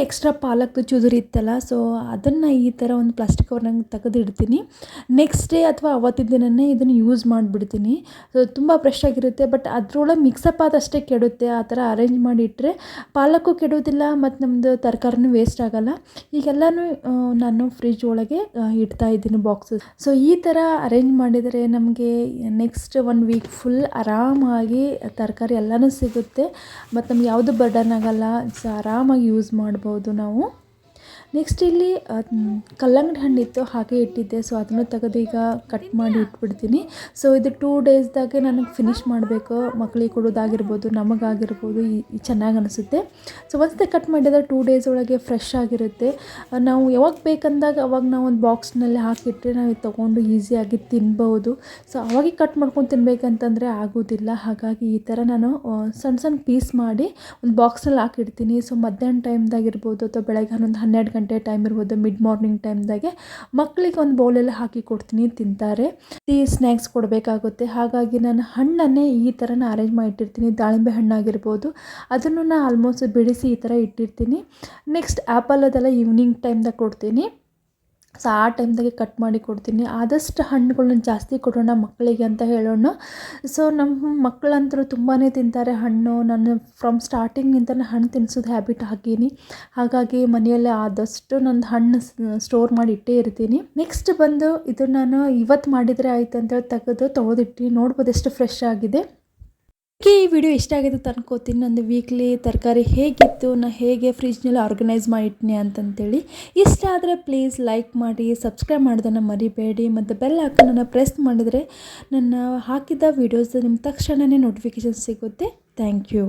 ಎಕ್ಸ್ಟ್ರಾ ಪಾಲಕ್ದು ಚುದುರಿ ಇತ್ತಲ್ಲ ಸೊ ಅದನ್ನು ಈ ಥರ ಒಂದು ಪ್ಲಾಸ್ಟಿಕ್ ಕವರ್ನಾಗ ತೆಗೆದು ಇಡ್ತೀನಿ ನೆಕ್ಸ್ಟ್ ಡೇ ಅಥವಾ ಅವತ್ತಿನ ದಿನನೇ ಇದನ್ನು ಯೂಸ್ ಮಾಡಿಬಿಡ್ತೀನಿ. ಸೊ ತುಂಬ ಫ್ರೆಶ್ ಆಗಿರುತ್ತೆ ಬಟ್ ಅದರೊಳಗೆ ಮಿಕ್ಸಪ್ ಆದಷ್ಟೇ ಕೆಡುತ್ತೆ, ಆ ಥರ ಅರೇಂಜ್ ಮಾಡಿ ಇಟ್ಟರೆ ಪಾಲಕ್ಕು ಕೆಡೋದಿಲ್ಲ ಮತ್ತು ನಮ್ಮದು ತರಕಾರಿನೂ ವೇಸ್ಟ್ ಆಗೋಲ್ಲ. ಈಗೆಲ್ಲನೂ ನಾನು ಫ್ರಿಜ್ ಒಳಗೆ ಇಡ್ತಾ ಇದ್ದೀನಿ ಬಾಕ್ಸಸ್ ಸೊ ಈ ಥರ ಅರೇಂಜ್ ಮಾಡಿದರೆ ನಮಗೆ ನೆಕ್ಸ್ಟ್ ಒನ್ ವೀಕ್ ಫುಲ್ ಆರಾಮಾಗಿ ತರಕಾರಿ ಎಲ್ಲನೂ ಸಿಗುತ್ತೆ. ಮತ್ತು ನಮ್ಗೆ ಯಾವುದು ಬರ್ಡನ್ ಆಗೋಲ್ಲ ಸೊ ಆರಾಮಾಗಿ ಯೂಸ್ ಮಾಡ್ಬೋದು. ನಾವು. ನೆಕ್ಸ್ಟ್ ಇಲ್ಲಿ ಕಲ್ಲಂಗಡಿ ಹಣ್ಣಿತ್ತು ಹಾಗೆ ಇಟ್ಟಿದ್ದೆ. ಸೊ ಅದನ್ನು ತೆಗೆದು ಈಗ ಕಟ್ ಮಾಡಿ ಇಟ್ಬಿಡ್ತೀನಿ. ಸೊ ಇದು ಟೂ ಡೇಸ್ದಾಗೆ ನನಗೆ ಫಿನಿಶ್ ಮಾಡಬೇಕು. ಮಕ್ಕಳಿಗೆ ಕೊಡೋದಾಗಿರ್ಬೋದು, ನಮಗಾಗಿರ್ಬೋದು, ಈ ಚೆನ್ನಾಗಿ ಅನಿಸುತ್ತೆ. ಸೊ ಒಂದ್ಸತಿ ಕಟ್ ಮಾಡಿದ್ರೆ ಟೂ ಡೇಸ್ ಒಳಗೆ ಫ್ರೆಶ್ ಆಗಿರುತ್ತೆ. ನಾವು ಯಾವಾಗ ಬೇಕಂದಾಗ ಅವಾಗ ನಾವು ಒಂದು ಬಾಕ್ಸ್ನಲ್ಲಿ ಹಾಕಿಟ್ಟರೆ ನಾವು ಇದು ತೊಗೊಂಡು ಈಸಿಯಾಗಿ ತಿನ್ಬೋದು. ಸೊ ಅವಾಗೆ ಕಟ್ ಮಾಡ್ಕೊಂಡು ತಿನ್ಬೇಕಂತಂದರೆ ಆಗೋದಿಲ್ಲ. ಹಾಗಾಗಿ ಈ ಥರ ನಾನು ಸಣ್ಣ ಸಣ್ಣ ಪೀಸ್ ಮಾಡಿ ಒಂದು ಬಾಕ್ಸಲ್ಲಿ ಹಾಕಿಡ್ತೀನಿ. ಸೊ ಮಧ್ಯಾಹ್ನ ಟೈಮ್ದಾಗಿರ್ಬೋದು ಅಥವಾ ಬೆಳಗ್ಗೆ ಹನ್ನೊಂದು ಹನ್ನೆರಡು ಗಂಟೆ ಟೈಮ್ ಇರ್ಬೋದು ಮಿಡ್ ಮಾರ್ನಿಂಗ್ ಟೈಮ್ದಾಗೆ ಮಕ್ಕಳಿಗೆ ಒಂದು ಬೌಲೆಲ್ಲ ಹಾಕಿ ಕೊಡ್ತೀನಿ ತಿಂತಾರೆ. ಈ ಸ್ನ್ಯಾಕ್ಸ್ ಕೊಡಬೇಕಾಗುತ್ತೆ. ಹಾಗಾಗಿ ನಾನು ಹಣ್ಣನ್ನೇ ಈ ಥರನ ಅರೇಂಜ್ ಮಾಡಿಟ್ಟಿರ್ತೀನಿ. ದಾಳಿಂಬೆ ಹಣ್ಣಾಗಿರ್ಬೋದು ಅದನ್ನು ನಾನು ಆಲ್ಮೋಸ್ಟ್ ಬಿಡಿಸಿ ಈ ಥರ ಇಟ್ಟಿರ್ತೀನಿ. ನೆಕ್ಸ್ಟ್ ಆ್ಯಪಲ್ ಅದೆಲ್ಲ ಈವ್ನಿಂಗ್ ಟೈಮ್ದಾಗ ಕೊಡ್ತೀನಿ. ಸೊ ಆ ಟೈಮ್ದಾಗೆ ಕಟ್ ಮಾಡಿ ಕೊಡ್ತೀನಿ. ಆದಷ್ಟು ಹಣ್ಣುಗಳನ್ನ ಜಾಸ್ತಿ ಕೊಡೋಣ ಮಕ್ಕಳಿಗೆ ಅಂತ ಹೇಳೋಣ. ಸೊ ನಮ್ಮ ಮಕ್ಕಳಂತರೂ ತುಂಬಾ ತಿಂತಾರೆ ಹಣ್ಣು. ನಾನು ಫ್ರಮ್ ಸ್ಟಾರ್ಟಿಂಗಿಂದ ಹಣ್ಣು ತಿನ್ನಿಸೋದು ಹ್ಯಾಬಿಟ್ ಹಾಕೀನಿ ಹಾಗಾಗಿ ಮನೆಯಲ್ಲೇ ಆದಷ್ಟು ನಂದು ಹಣ್ಣು ಸ್ಟೋರ್ ಮಾಡಿ ಇಟ್ಟೇ ಇರ್ತೀನಿ. ನೆಕ್ಸ್ಟ್ ಬಂದು ಇದು ನಾನು ಇವತ್ತು ಮಾಡಿದರೆ ಆಯ್ತು ಅಂತೇಳಿ ತೆಗೆದು ತೊಳೆದಿಟ್ಟು ನೋಡ್ಬೋದು ಎಷ್ಟು ಫ್ರೆಶ್ ಆಗಿದೆ. ಈ ವಿಡಿಯೋ ಇಷ್ಟ ಆಗಿದೆ ತಂದ್ಕೋತೀನಿ ನಂದು ವೀಕ್ಲಿ ತರಕಾರಿ ಹೇಗಿತ್ತು, ನಾ ಹೇಗೆ ಫ್ರಿಜ್ನಲ್ಲಿ ಆರ್ಗನೈಸ್ ಮಾಡಿಟ್ನಿ ಅಂತಂತೇಳಿ. ಇಷ್ಟ ಆದರೆ ಪ್ಲೀಸ್ ಲೈಕ್ ಮಾಡಿ ಸಬ್ಸ್ಕ್ರೈಬ್ ಮಾಡೋದನ್ನು ಮರಿಬೇಡಿ. ಮತ್ತು ಬೆಲ್ ಹಾಕೋನನ್ನು ಪ್ರೆಸ್ ಮಾಡಿದರೆ ನನ್ನ ಹಾಕಿದ ವೀಡಿಯೋಸ್ ನಿಮ್ಮ ತಕ್ಷಣವೇ ನೋಟಿಫಿಕೇಷನ್ ಸಿಗುತ್ತೆ. Thank you